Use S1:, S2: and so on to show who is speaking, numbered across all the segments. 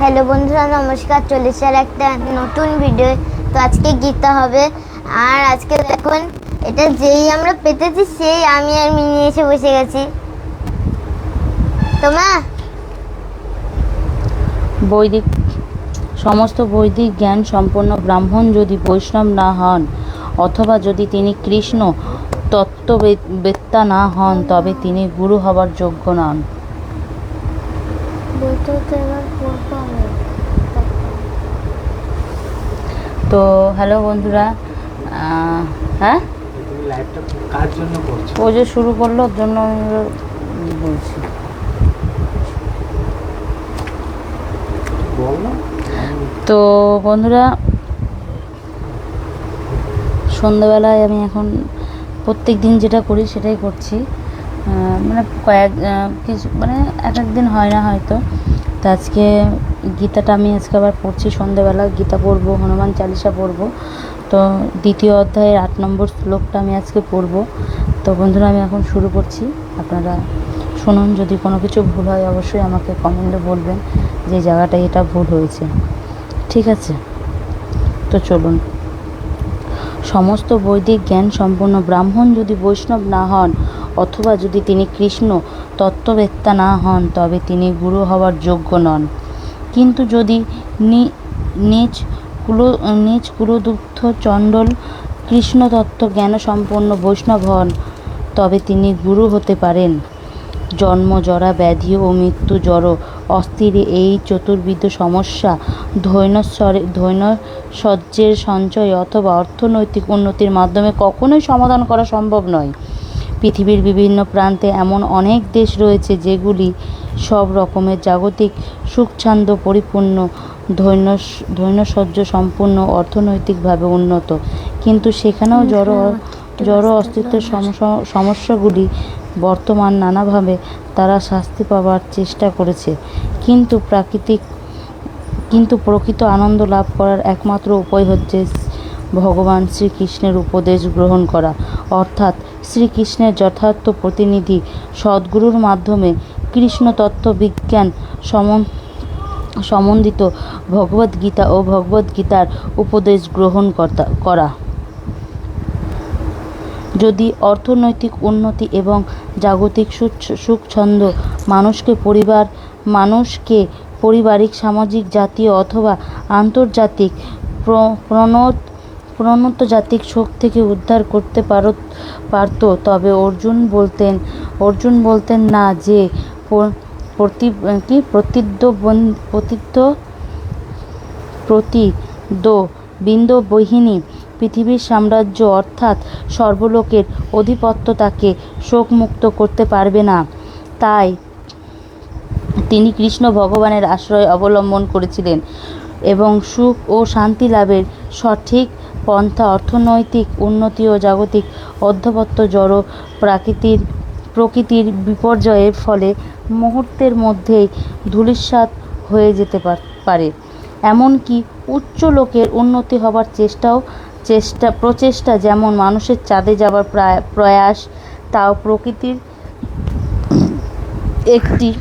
S1: Hello বন্ধুরা, নমস্কার। চলেছে আর একটা নতুন ভিডিও তো আজকে গীতা হবে। আর আজকে দেখুন, এটা যেই আমরা পেতেছি, সেই আমি আর মিনি এসে বসে গেছি। তোমা
S2: বৈদিক, সমস্ত বৈদিক জ্ঞান সম্পন্ন ব্রাহ্মণ যদি বৈষ্ণব না হন, অথবা যদি তিনি কৃষ্ণ তত্ত্ববেত্তা না হন, তবে তিনি গুরু হবার যোগ্য নন।
S1: তো
S2: হ্যালো বন্ধুরা হ্যাঁ? ও যে শুরু করল, ওর জন্য আমি বলছি। তো বন্ধুরা, সন্ধ্যাবেলায় আমি এখন প্রত্যেক দিন যেটা করি সেটাই করছি। কয়েক কিছু মানে এক এক দিন হয় না হয়তো। তো আজকে গীতাটা আমি আজকে আবার পড়ছি সন্ধ্যাবেলা গীতা পড়ব, হনুমান চালিসা পড়ব। তো দ্বিতীয় অধ্যায়ের আট নম্বর শ্লোকটা আমি আজকে পড়ব। তো বন্ধুরা, আমি এখন শুরু করছি। আপনারা শুনুন, যদি কোনো কিছু ভুল হয় অবশ্যই আমাকে কমেন্টে বলবেন যে জায়গাটায় এটা ভুল হয়েছে। ঠিক আছে? তো চলুন। সমস্ত বৈদিক জ্ঞান সম্পন্ন ব্রাহ্মণ যদি বৈষ্ণব না হন অথবা যদি তিনি কৃষ্ণ তত্ত্ববেত্তা না হন, তবে তিনি গুরু হওয়ার যোগ্য নন। কিন্তু যদি নিজ কুল, নিজ কুলদুগ্ধ চণ্ডল কৃষ্ণ তত্ত্ব জ্ঞান সম্পন্ন বৈষ্ণব হন, তবে তিনি গুরু হতে পারেন। জন্ম জরা ব্যাধি ও মৃত্যু জড়। অস্থির এই চতুর্বিধ সমস্যা ধৈনস্বরে ধৈনসজ্জের সঞ্চয় অথবা অর্থনৈতিক উন্নতির মাধ্যমে কখনোই সমাধান করা সম্ভব নয়। পৃথিবীর বিভিন্ন প্রান্তে এমন অনেক দেশ রয়েছে যেগুলি সব রকমের জাগতিক সুখছন্দ পরিপূর্ণ ধৈন্য ধৈন্যসজ্জ সম্পূর্ণ অর্থনৈতিকভাবে উন্নত। কিন্তু সেখানেও জড় জড় অস্তিত্বের সমস্যাগুলি বর্তমান নানাভাবে তারা শাস্তি পাওয়ার চেষ্টা করেছে। কিন্তু প্রাকৃতিক কিন্তু প্রকৃত আনন্দ লাভ করার একমাত্র উপায় হচ্ছে ভগবান শ্রীকৃষ্ণের উপদেশ গ্রহণ করা। অর্থাৎ শ্রীকৃষ্ণের যথার্থ প্রতিনিধি সদ্গুরুর মাধ্যমে কৃষ্ণ তত্ত্ব বিজ্ঞান সমন সম্বন্ধিত ভগবদ্গীতা ও ভগবদ্গীতার উপদেশ গ্রহণ করা। যদি অর্থনৈতিক উন্নতি এবং জাগতিক সুখছন্দ মানুষকে পরিবার মানুষকে পারিবারিক, সামাজিক, জাতীয় অথবা আন্তর্জাতিক প্র- প্রণত প্রণত জাতিক শোক থেকে উদ্ধার করতে পারত পারত। তবে অর্জুন বলতেন অর্জুন বলতেন না যে প্রতি, কি? প্রতিদ্ব প্রতিদ্ব প্রতি দো বিন্দ বহিনী, পৃথিবীর সাম্রাজ্য অর্থাৎ সর্বলোকের অধিপত্য তাকে শোকমুক্ত করতে পারবে না। তাই তিনি কৃষ্ণ ভগবানের আশ্রয় অবলম্বন করেছিলেন এবং সুখ ও শান্তি লাভের সঠিক পন্থা, অর্থনৈতিক উন্নতি ও জাগতিক অধ্যবত্ত জড় প্রাকৃতির, প্রকৃতির বিপর্যয়ের ফলে মুহূর্তের মধ্যেই ধূলিসাৎ হয়ে যেতে পার- এমনকি উচ্চ লোকের উন্নতি হবার চেষ্টাও চেষ্টা, প্রচেষ্টা যেমন মানুষের চাঁদে যাবার প্রায়, প্রয়াস, তাও প্রকৃতির একটি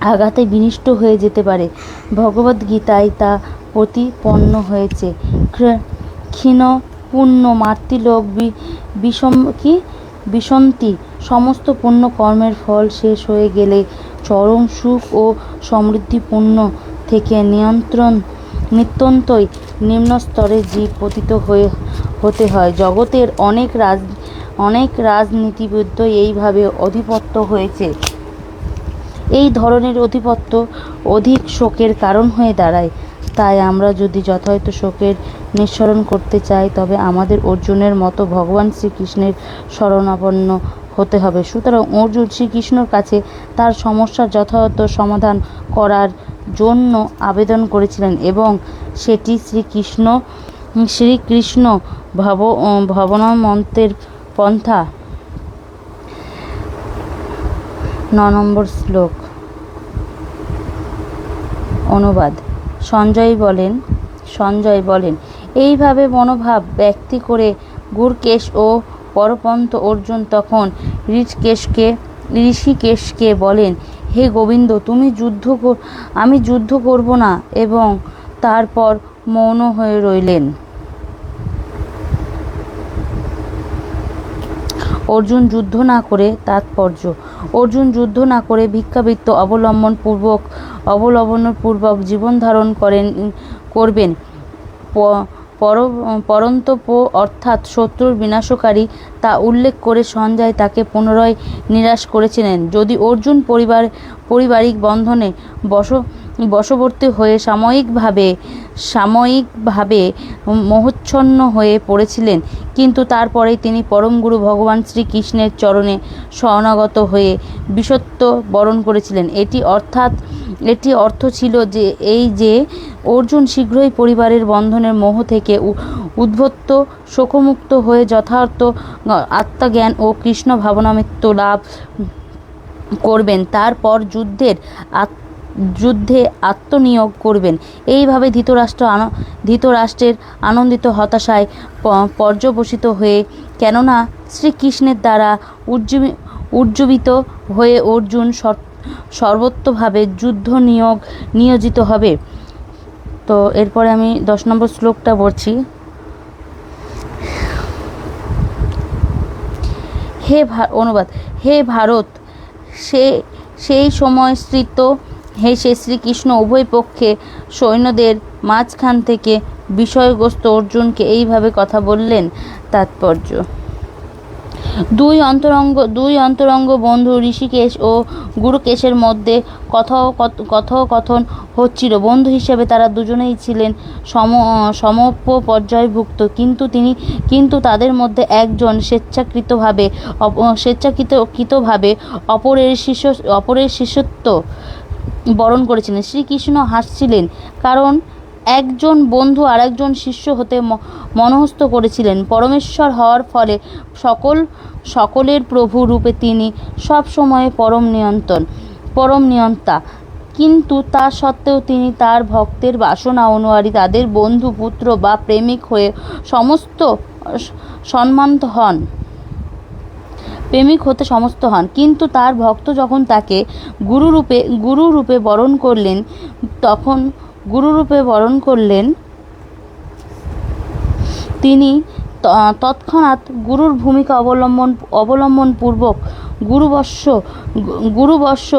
S2: আঘাতে বিনিষ্ট হয়ে যেতে পারে। ভগবদ্গীতায় তা প্রতিপন্ন হয়েছে। ক্ষীণ, পুণ্য মাতৃলোক বিষম কি? বিসন্তি সমস্ত পুণ্য কর্মের ফল শেষ হয়ে গেলে চরম সুখ ও সমৃদ্ধিপূর্ণ থেকে নিয়ন্ত্রণ, নিত্যন্তই নিম্ন স্তরে জীব পতিত হয়ে হতে হয়। জগতের অনেক রাজ অনেক রাজনীতিবিদ এইভাবে অধিপত্য হয়েছে। এই ধরনের অধিপত্য অধিক শোকের কারণ হয়ে দাঁড়ায়। তাই আমরা যদি যথাযথ শোকের নিঃসরণ করতে চাই, তবে আমাদের অর্জুনের মতো ভগবান শ্রীকৃষ্ণের শরণাপন্ন হতে হবে। সুতরাং অর্জুন শ্রীকৃষ্ণর কাছে তার সমস্যার যথাযথ সমাধান করার জন্য আবেদন করেছিলেন এবং সেটি শ্রীকৃষ্ণ শ্রীকৃষ্ণ ভব ভবনমন্ত্রের পন্থা। ন নম্বর শ্লোক। অনুবাদ। সঞ্জয় বলেন সঞ্জয় বলেন এইভাবে মনোভাব ব্যক্তি করে গুরকেশ ও পরপন্থ অর্জুন তখন ঋষকেশকে, ঋষিকেশকে বলেন, হে গোবিন্দ, তুমি যুদ্ধ আমি যুদ্ধ করব না। এবং তারপর মৌন হয়ে রইলেন। অর্জুন যুদ্ধ না করে তাৎপর্য, অর্জুন যুদ্ধ না করে ভিক্ষাবৃত্ত অবলম্বন পূর্বক জীবন ধারণ করেন, করবেন। পর পরন্তপ অর্থাৎ শত্রুর বিনাশকারী তা উল্লেখ করে সঞ্জয় তাকে পুনরায় নিরাশ করেছিলেন। যদি অর্জুন পরিবার, পারিবারিক বন্ধনে বশ বশবর্তী হয়ে সাময়িকভাবে সাময়িকভাবে মোহচ্ছন্ন হয়ে পড়েছিলেন, কিন্তু তারপরে তিনি পরম গুরু ভগবান শ্রীকৃষ্ণের চরণে শরণাগত হয়ে বিশ্বত্ব বরণ করেছিলেন। এটি অর্থাৎ, এটি অর্থ ছিল যে, এই যে অর্জুন শীঘ্রই পরিবারের বন্ধনের মোহ থেকে উ- উদ্ভূত শোকমুক্ত হয়ে যথার্থ আত্মজ্ঞান ও কৃষ্ণ ভাবনামিত্য লাভ করবেন। তারপর যুদ্ধের আত- যুদ্ধে আত্মনিয়োগ করবেন। এইভাবে ধৃতরাষ্ট্র ধৃতরাষ্ট্রের আনন্দিত হতাশায় পর্যবসিত হয়ে, কেননা শ্রীকৃষ্ণের দ্বারা উজ্জীবি, উজ্জীবিত হয়ে অর্জুন সর- সর্বত্রভাবে যুদ্ধ নিয়োগ নিয়োজিত হবে। তো এরপরে আমি দশ নম্বর শ্লোকটা পড়ছি। হে অনুবাদ, হে ভারত, সে, সেই সময় স্থিত হে সে শ্রীকৃষ্ণ উভয় পক্ষে সৈন্যদের মাঝখান থেকে বিষয়গ্রস্ত অর্জুনকে এইভাবে কথা বললেন। তাৎপর্য দুই অন্তরঙ্গ দুই অন্তরঙ্গ বন্ধু ঋষিকেশ ও গুরুকেশের মধ্যে কথোপক- কথোপকথন হচ্ছিল। বন্ধু হিসেবে তারা দুজনেই ছিলেন সম সমপ্য পর্যায়ভুক্ত কিন্তু তিনি, কিন্তু তাদের মধ্যে একজন স্বেচ্ছাকৃতভাবে, অপ- স্বেচ্ছাকৃতকৃতভাবে অপরের শিষ্য, অপরের শিষ্যত্ব বরণ করেছিলেন। শ্রীকৃষ্ণ হাসছিলেন কারণ একজন বন্ধু আরেকজন শিষ্য হতে মনস্থ করেছিলেন। পরমেশ্বর হওয়ার ফলে সকল, সকলের প্রভু রূপে তিনি সব সময় পরম নিয়ন্ত্রণ, পরম নিয়ন্তা। কিন্তু তা সত্ত্বেও তিনি তার ভক্তের বাসনা অনুয়ারী তাদের বন্ধু, পুত্র বা প্রেমিক হয়ে সমস্ত স- সম্মানিত হন। প্রেমিক হতে সমস্ত হন। কিন্তু তার ভক্ত যখন তাকে গুরুরূপে গুরুরূপে বরণ করলেন, তখন গুরুরূপে বরণ করলেন। তিনি তৎক্ষণাৎ গুরুর ভূমিকা অবলম্বন অবলম্বন পূর্বক গুরুবর্ষ গুরুবর্ষ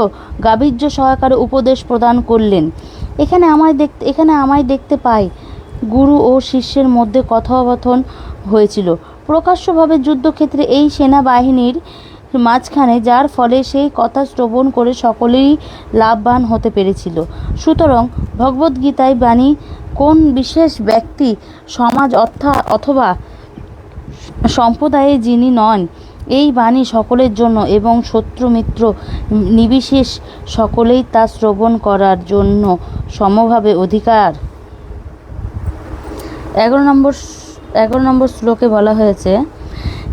S2: গাভীর্য সহকারে উপদেশ প্রদান করলেন। এখানে আমায় দেখতে এখানে আমায় দেখতে পাই, গুরু ও শিষ্যের মধ্যে কথোপকথন হয়েছিল। প্রকাশ্যভাবে যুদ্ধক্ষেত্রে এই সেনাবাহিনীর মাঝখানে, যার ফলে সেই কথা শ্রবণ করে সকলেই লাভবান হতে পেরেছিল। সুতরাং ভগবদ্গীতায় বাণী, কোন বিশেষ ব্যক্তি সমাজ অর্থা অথবা সম্প্রদায়ে যিনি নন, এই বাণী সকলের জন্য এবং শত্রু মিত্র নিবিশেষ সকলেই তা শ্রবণ করার জন্য সমভাবে অধিকার। এগারো নম্বর এগারো নম্বর শ্লোকে বলা হয়েছে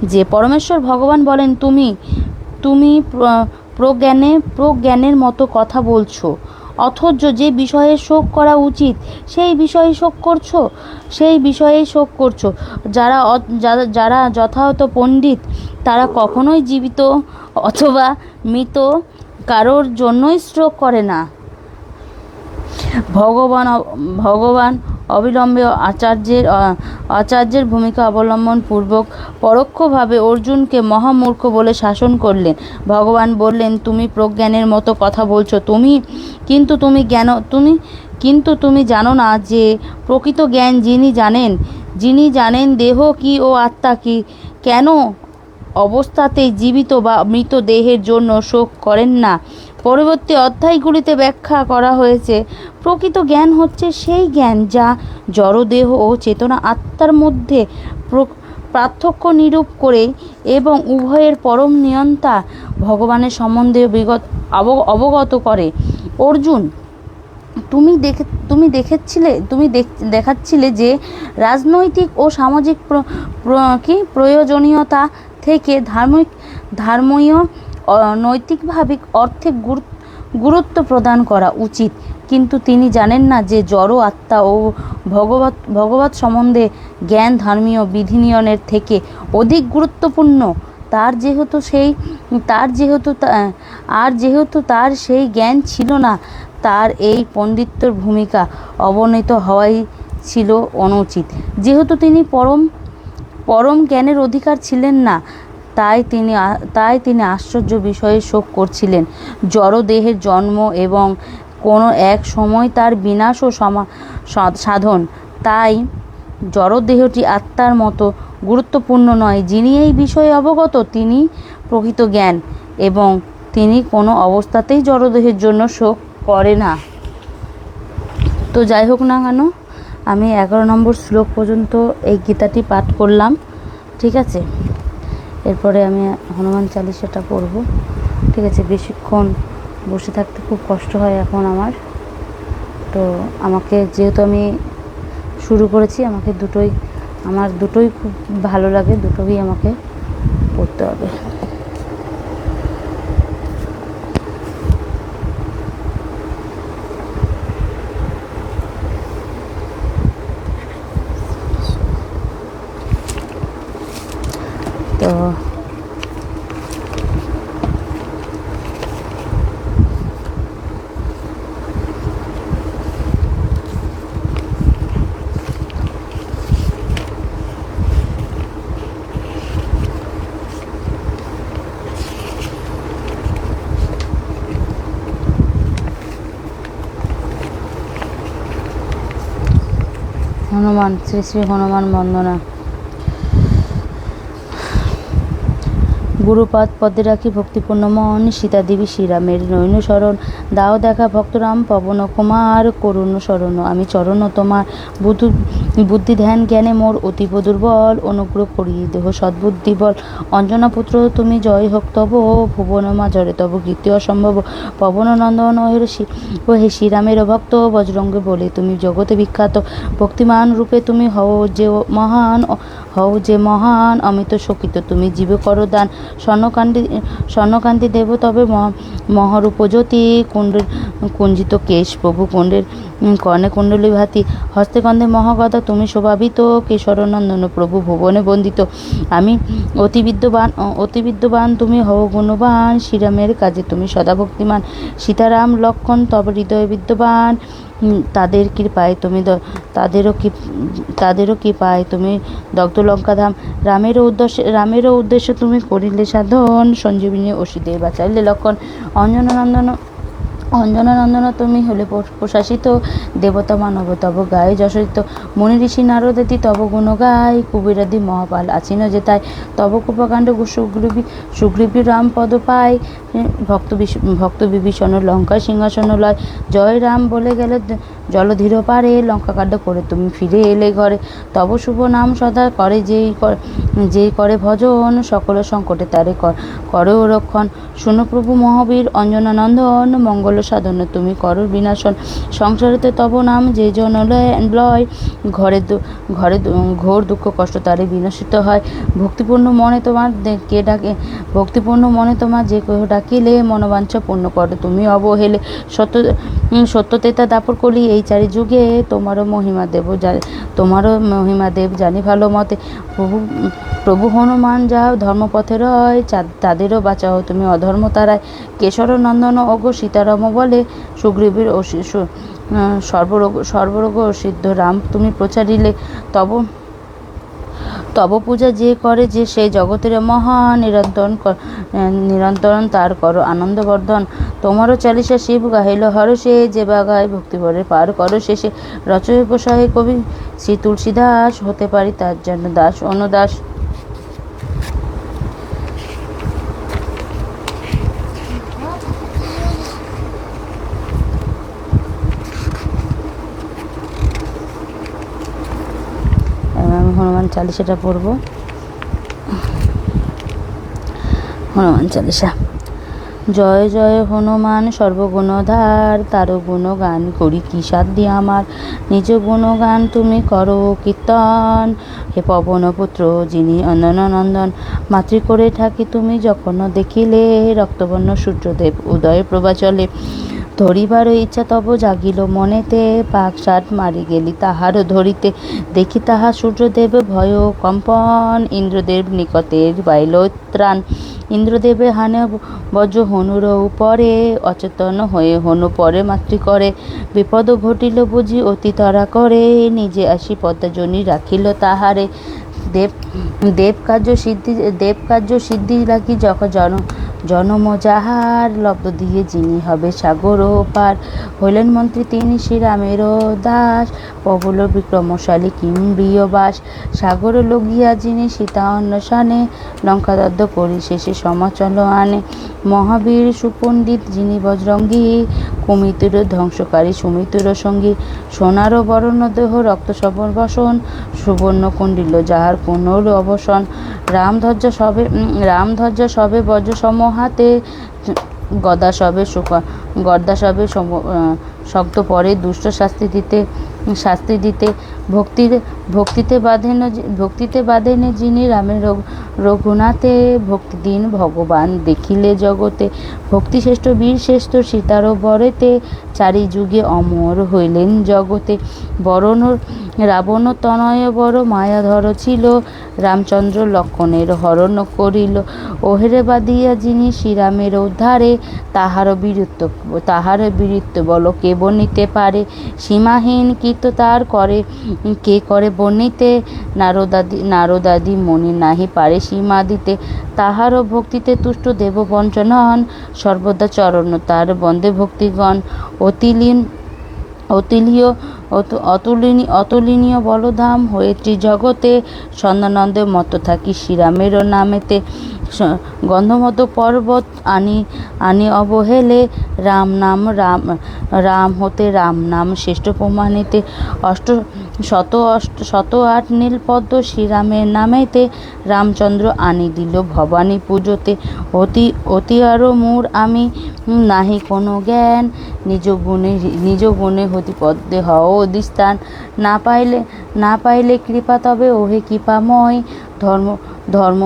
S2: যে পরমেশ্বর ভগবান বলেন, তুমি তুমি প্রজ্ঞানে, প্রজ্ঞানের মতো কথা বলছো। অথচ যে বিষয়ে শোক করা উচিত, সেই বিষয়ে শোক করছ? সেই বিষয়ে শোক করছ। যারা যারা- যথাযথ পণ্ডিত, তারা কখনোই জীবিত অথবা মৃত কারোর জন্যই স্ট্রোক করে না। ভগবান ভগবান অবিলম্বে আচার্যের আচার্যের ভূমিকা অবলম্বন পূর্বক পরোক্ষভাবে অর্জুনকে মহামূর্খ বলে শাসন করলেন। ভগবান বললেন, তুমি প্রজ্ঞানের মতো কথা বলছো, তুমি কিন্তু তুমি জ্ঞান, তুমি কিন্তু তুমি জানো না যে প্রকৃত জ্ঞান যিনি জানেন যিনি জানেন দেহ কি ও আত্মা কি, কেন অবস্থাতেই জীবিত বা মৃত দেহের জন্য শোক করেন না? পরবর্তী অধ্যায়গুলিতে ব্যাখ্যা করা হয়েছে। প্রকৃত জ্ঞান হচ্ছে সেই জ্ঞান যা জড়দেহ ও চেতনা আত্মার মধ্যে প্র- পার্থক্য নিরূপ করে এবং উভয়ের পরম নিয়ন্তা ভগবানের সম্বন্ধে বিগত, অব- অবগত করে। অর্জুন, তুমি দেখে, তুমি দেখেছিলে, তুমি দেখ- দেখাচ্ছিলে যে রাজনৈতিক ও সামাজিক কি প্রয়োজনীয়তা থেকে ধার্মিক, ধর্মীয় নৈতিকভাবে অর্থে গুরু- গুরুত্ব প্রদান করা উচিত। কিন্তু তিনি জানেন না যে জড় আত্মা ও ভগবত ভগবত সম্বন্ধে জ্ঞান ধর্মীয় বিধিনিয়নের থেকে অধিক গুরুত্বপূর্ণ। তার যেহেতু সেই, তার যেহেতু আর যেহেতু তার সেই জ্ঞান ছিল না, তার এই পণ্ডিত্যর ভূমিকা অবনীত হওয়াই ছিল অনুচিত। যেহেতু তিনি পরম পরম জ্ঞানের অধিকার ছিলেন না তাই তিনি তাই তিনি আশ্চর্য বিষয়ে শোক করছিলেন। জড়দেহের জন্ম এবং কোনো এক সময় তার বিনাশ ও সাধন। তাই জড়দেহটি আত্মার মতো গুরুত্বপূর্ণ নয়, যিনি এই বিষয়ে অবগত, তিনি প্রকৃত জ্ঞান এবং তিনি কোনো অবস্থাতেই জড়দেহের জন্য শোক করে না। তো যাই হোক না কেন, আমি এগারো নম্বর শ্লোক পর্যন্ত এই গীতাটি পাঠ করলাম, ঠিক আছে? এরপরে আমি হনুমান চালিশাটা পড়ব। ঠিক আছে, বেশিক্ষণ বসে থাকতে খুব কষ্ট হয় এখন আমার। তো আমাকে যেহেতু আমি শুরু করেছি, আমাকে দুটোই, আমার দুটোই খুব ভালো লাগে, দুটোই আমাকে পড়তে হবে। তো হনুমান শ্রী শ্রী হনুমান বন্দনা। গুরুপাদ পদে রাখি ভক্তিপূর্ণ মন, সীতা দেবী শ্রীরামের নৈন শরণ। দাও দেখা ভক্তরাম, পবন কুমার, করুণ শরণ। আমি চরণ তোমার। বুধু, বুদ্ধি ধ্যান জ্ঞানে মোর অতীব দুর্বল। অনুগ্রহ করি দেহ সদ্বুদ্ধি বল। অঞ্জনা পুত্র, তুমি জয় হোক তব। ভুবন মা জরে তব কীর্তি অসম্ভব। পবন নন্দন ও হে শ্রীরামের ভক্ত। বজরঙ্গে বলে, তুমি জগতে বিখ্যাত। ভক্তিমান রূপে তুমি হও যে মহান, হও যে মহান। অমিত শোকিত, তুমি জীব করো দান। স্বর্ণকান্তি স্বর্ণকান্তি দেব, তবে মহ- মহরূপ জ্যোতি কুণ্ডের কুঞ্জিত কেশ প্রভু কুণ্ডের কর্ণে কুণ্ডলী ভাতি হস্তে কন্ধে মহাগদা, তুমি শোভাবিত, কেশরনন্দন প্রভু ভুবনে বন্দিত। আমি অতি বিদ্যবান অতি বিদ্যবান, তুমি হও গুণবান, শ্রীরামের কাজে তুমি সদা ভক্তিমান। সীতারাম, লক্ষণ, তব হৃদয়ে বিদ্যবান তাদের কৃপায় তুমি তাদেরও কি তাদেরও কৃপায় তুমি দগ্ধ লঙ্কা ধাম রামেরও উদ্দেশ্যে রামেরও উদ্দেশ্য তুমি করিলে সাধন। সঞ্জীবিনী ওষুধে বাঁচাইলে লক্ষণ। অঞ্জনানন্দন অঞ্জনানন্দন তুমি হলে প্রশাসিত দেবতা মানব তব গায়ে যশোরিত। মুনি ঋষি নারদাদি তব গুণ গায় কুবেরাদি মহাপাল আছিন যেতায় তব কৃপাকাণ্ড সুগ্রীবী সুগ্রীবী রাম পদ পায়। ভক্ত ভক্ত বিভীষণ লঙ্কা সিংহাসন লয়। জয় রাম বলে গেলে জলধীর পারে লঙ্কাকাণ্ড করে তুমি ফিরে এলে ঘরে। তব শুভ নাম সদা করে যেই যেই করে ভজন, সকল সংকটে তারে কর করো রক্ষণ। শুনো প্রভু মহাবীর, অঞ্জনানন্দন, মঙ্গল সাধন তুমি করো বিনাশন। সংসারেতে তব নাম যে জন লয় ঘরে ঘরে ঘোর দুঃখ কষ্ট তারে বিনশিত হয়। ভক্তিপূর্ণ মনে তোমার কে ডাকে? ভক্তিপূর্ণ মনে তোমার যে কেহ ডাকিলে মনোবাঞ্ছা পূর্ণ করো তুমি অবহেলে। সত্য সত্যতেতা দাপর কলি এই চারি যুগে তোমারও মহিমা দেব তোমারও মহিমা দেব জানি ভালো মতে। প্রভু প্রভু হনুমান যাও ধর্মপথে হয় তাদেরও বাঁচাও। তুমি অধর্ম তারায় কেশর নন্দন অগ সীতারাম বলে সুগ্রীবের সর্বরোগ সর্বরোগ সিদ্ধ। রাম, তুমি প্রচারিলে, তব তব পূজা যে করে যে সেই জগতের মহা নিরন্তরণ ক- নিরন্তরণ তার করো। আনন্দবর্ধন, তোমারও চালিসা শিব গাহিল হরসে যে বা গায় ভক্তিভরে পার করো শেষে। রচয় কবি, শ্রী তুলসীদাস হতে পারি তার জন্য দাস, অনুদাস চালিসাটা পড়ব। হনুমান চালিসা। জয় জয় হনুমান, সর্বগুণধার তার গুণগান করি কি সাধ্য আমার? নিজ গুণগান তুমি করো কীর্তন। হে পবন পুত্র, যিনি অন্দননন্দন মাতৃ করে থাকি তুমি যখন দেখিলে রক্তবর্ণ সূর্যদেব, উদয় প্রভা চলে ধরিবার ইচ্ছা তব জাগিল। মনেতে পাক সাট মারি গেলি। তাহার ধরিতে দেখি তাহা সূর্যদেব ভয় কম্পন। ইন্দ্রদেব নিকটের বাইল ত্রাণ ইন্দ্রদেবে হানে বজ্র হনুর উপরে অচেতন হয়ে হনু পরে মাতৃ করে। বিপদ ঘটিল বুঝি অতি তরা করে। নিজে আসি পদ্মাজনী রাখিল তাহারে। দেব দেব কার্য সিদ্ধি, দেব কার্য সিদ্ধি লাগি যখন জন জনম যাহার লব্ধ দিয়ে যিনি হবে সাগর ও পার। হইলেন মন্ত্রী তিনি শ্রীরামের দাস, প্রবল বিক্রমশালী কিম বাস। সাগর লগিয়া যিনি সীতা অন্বেষণে লঙ্কাদত্ত করি শেষে সমাচল আনে। মহাবীর সুপণ্ডিত যিনি বজরঙ্গী, কুমিতুর ধ্বংসকারী সুমিতুর সঙ্গী। সোনার বরণ দেহ, রক্ত সবর বসন, সুবর্ণ কুণ্ডিল যাহার পুনর অবসন। রামধ্বজ সবে রামধ্বজ সবে বজ্র সমহাতে গদা সবে গদা সবে শক্ত পরে দুষ্ট শাস্তি দিতে শাস্তি দিতে ভক্তির ভক্তিতে বাঁধেন ভক্তিতে বাঁধেন যিনি রামের রঘু- রঘুনাথে ভক্তি দিন ভগবান দেখিলে জগতে। ভক্তি শ্রেষ্ঠ বীর শ্রেষ্ঠ সীতার বরেতে চারি যুগে অমর হইলেন জগতে। বরণ রাবণ তনয় বড় মায়াধর ছিল, রামচন্দ্র লক্ষণের হরণ করিল। ওহেরে বাদিয়া যিনি শ্রীরামের উদ্ধারে, তাহার বীরত্ব তাহার বীরত্ব বল কেব নিতে পারে। সীমাহীন কীর্ত তার করে। কে করে বর্ণিতে? নারদাদি নারদাদি মনি নাহি পারে সীমা দিতে তাহারও ভক্তিতে তুষ্ট দেব বঞ্চনন সর্বদা চরণ তার বন্দে ভক্তিগণ। অতিলীন অতুলীয় অতু- অতুলনীয় বলধাম হয়েছি জগতে। সন্দানন্দে মত থাকি শ্রীরামেরও নামেতে। গন্ধমত পর্বত আনি আনি অবহেলে রাম নাম রাম রাম হতে রাম নাম। শ্রেষ্ঠ প্রমাণিতে অষ্ট, শত অষ্ট, শত আট নীলপদ্ম শ্রীরামের নামেতে রামচন্দ্র আনি দিল। ভবানী পুজোতে অতি অতি আরও মূর আমি নাহি কোনো জ্ঞান। নিজ গুণে নিজ গুণে হতি পদ্মে হও অধিষ্ঠান। না পাইলে না পাইলে কৃপা তবে, ওহে কৃপাময়। ধর্ম ধর্ম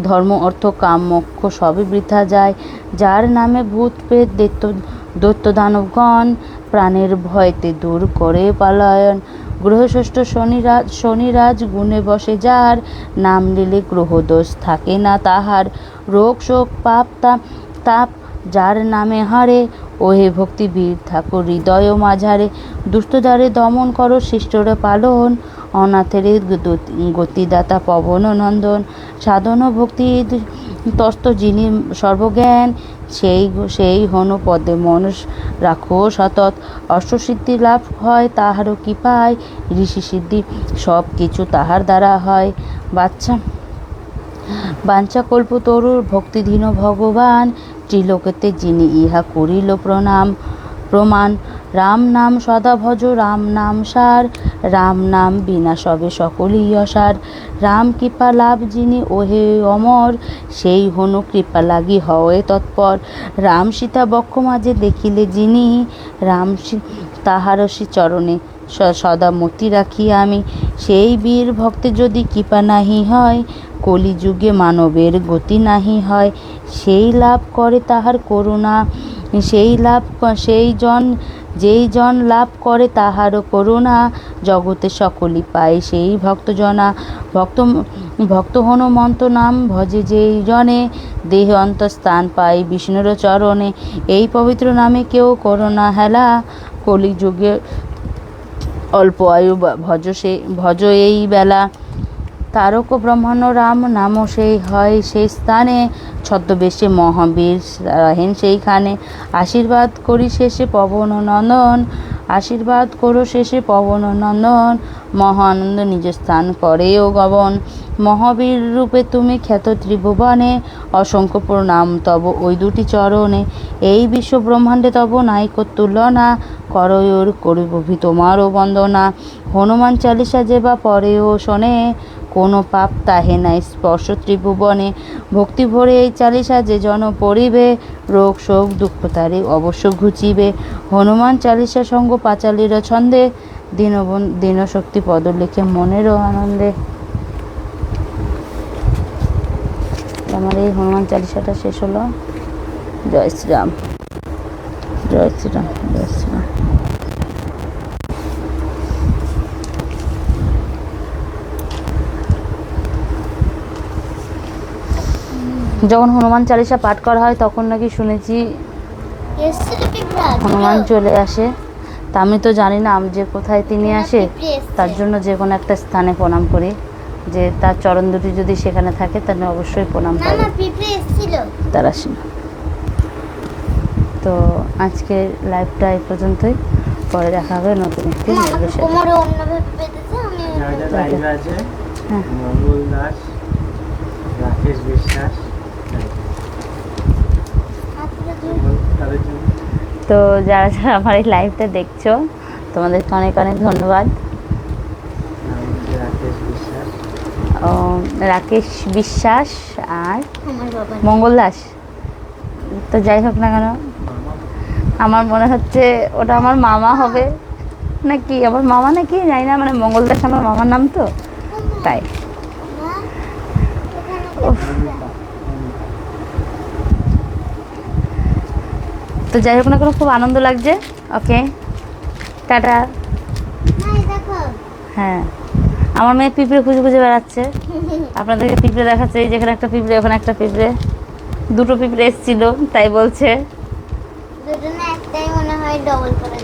S2: ধর্ম, অর্থ, কাম, মোক্ষ সবই বৃথা যায়। যার নামে ভূত, প্রেত, দৈত্য দৈত্য দানবগণ প্রাণের ভয়তে দূর করে পালায়ন। গ্রহষষ্ঠ শনিরাজ শনিরাজ গুণে বসে যার নাম নিলে গ্রহদোষ থাকে না তাহার। রোগ, শোক, পাপ তাপ তাপ যার নামে হারে, ওহে ভক্তিবীর ঠাকুর, হৃদয় মাঝারে। দুষ্টদারে দমন করো, শিষ্টরে পালন। অনাথের গতিদাতা পবন নন্দন, সাধন ভক্তি তস্ত যিনি সর্বজ্ঞান, সেই সেই হনু পদে মনুষ রাখো সতত। অষ্টসিদ্ধি লাভ হয় তাহারও কি পায় ঋষি সিদ্ধি সব কিছু তাহার দ্বারা হয়। বাচ্চা, বাঞ্ছা কল্প তরুর ভক্তিধীন ভগবান, ত্রিলোকেতে যিনি ইহা করিল প্রণাম প্রমাণ। রাম নাম সদা ভজ রাম নাম সার, রাম নাম বিনা সবে সকলই অসার। রাম কৃপা লাভ যিনি ওহে অমর, সেই হনু কৃপা লাগি হয়ে তৎপর। রাম সীতা বক্ষ মাঝে দেখিলে যিনি, রাম সী- তাহার সে চরণে সদা মতি রাখি আমি। সেই বীর ভক্তে যদি কৃপা নাহি হয়, কলিযুগে মানবের গতি নাহি হয়। সেই লাভ করে তাহার করুণা, সেই লাভ সেই জন যেই জন লাভ করে তাহারও করুণা জগতে সকলই পায়। সেই ভক্তজনা, ভক্ত ভক্ত হনুমন্ত নাম ভজে যেই জনে, দেহ অন্তঃস্থান পায় বিষ্ণুর চরণে। এই পবিত্র নামে কেউ করোনা হেলা, কলিযুগে অল্প আয়ু ভজ সে, ভজ এই বেলা তারক ব্রহ্মাণ্ড রাম নাম সেই হয় সেই স্থানে। ছদ্মবেশে মহাবীর রাহেন সেইখানে। আশীর্বাদ করি শেষে পবন নন্দন। আশীর্বাদ করো শেষে পবন নন্দন। মহানন্দ নিজ স্থান করে ও গবন। মহাবীর রূপে তুমি খ্যাত ত্রিভুবনে। অসংখ্য প্রণাম তব ওই দুটি চরণে। এই বিশ্ব ব্রহ্মাণ্ডে তব নাইক তুলনা। করয়োর করিবভি তোমারও বন্দনা। হনুমান চালিসা যে বা পরেও শোনে। কোনো পাপ তাহে নাই। স্পর্শ ত্রিভুবনে ভক্তি ভরে এই চালিসা যে জন পড়িবে। রোগ, শোক, দুঃখ তারে অবশ্য ঘুচিবে। হনুমান চালিসা সঙ্গ পাঁচালির ছন্দে। দীনবন, দীনশক্তি পদ লিখে মনেরও আনন্দে। আমার এই হনুমান চালিসাটা শেষ হলো। জয় শ্রীরাম। জয় শ্রীরাম জয় শ্রীরাম। যখন হনুমান চালিসা পাঠ করা হয় তখন নাকি শুনেছি হনুমান চলে আসে। তা আমি তো জানি না আমি যে কোথায় তিনি আসে তার জন্য যে কোনো একটা স্থানে প্রণাম করি। যে তার চরণ দুটি যদি সেখানে থাকে তাহলে অবশ্যই প্রণাম করি।
S1: না
S2: তার আসে না তো আজকে লাইভটা এই পর্যন্তই। পরে দেখা হবে নতুন একটি
S1: মা, আমাকে
S2: লাইভের সাথে
S1: কোমরে অন্যভাবে পেতেছে আমি
S3: যারা যারা
S2: তাকে-
S3: লাইভে আছে
S2: হ্যাঁ।
S3: মঙ্গল দাস রাকেশ বিশ্বাস
S1: হাতটা ধরে-
S3: তাদের জন্য
S2: তো যারা যারা আমার এই লাইভটা দেখছ, তোমাদেরকে অনেক অনেক ধন্যবাদ।
S3: রাকেশ বিশ্বাস
S2: আর মঙ্গল দাস। তো যাই হোক না কেন, আমার মনে হচ্ছে ওটা আমার মামা হবে নাকি? আমার মামা নাকি? জানি না মানে মঙ্গল দাস আমার মামার নাম তো, তাই
S1: মা, এখানে
S2: উফ।
S3: অনিতা, অনিতা।
S2: তো যাই হোক না কোনো খুব আনন্দ লাগছে। ওকে? টাটা।
S1: না,
S2: হ্যাঁ। আমার মেয়ে পিঁপড়ে খুঁজে খুঁজে বেড়াচ্ছে। আপনাদেরকে পিঁপড়ে দেখাচ্ছে। এই যেখানে একটা পিঁপড়ে ওখানে একটা পিঁপড়ে। দুটো পিঁপড়ে এসেছিল তাই বলছে।
S1: দুজনে একটাই মনে হয় ডবল করে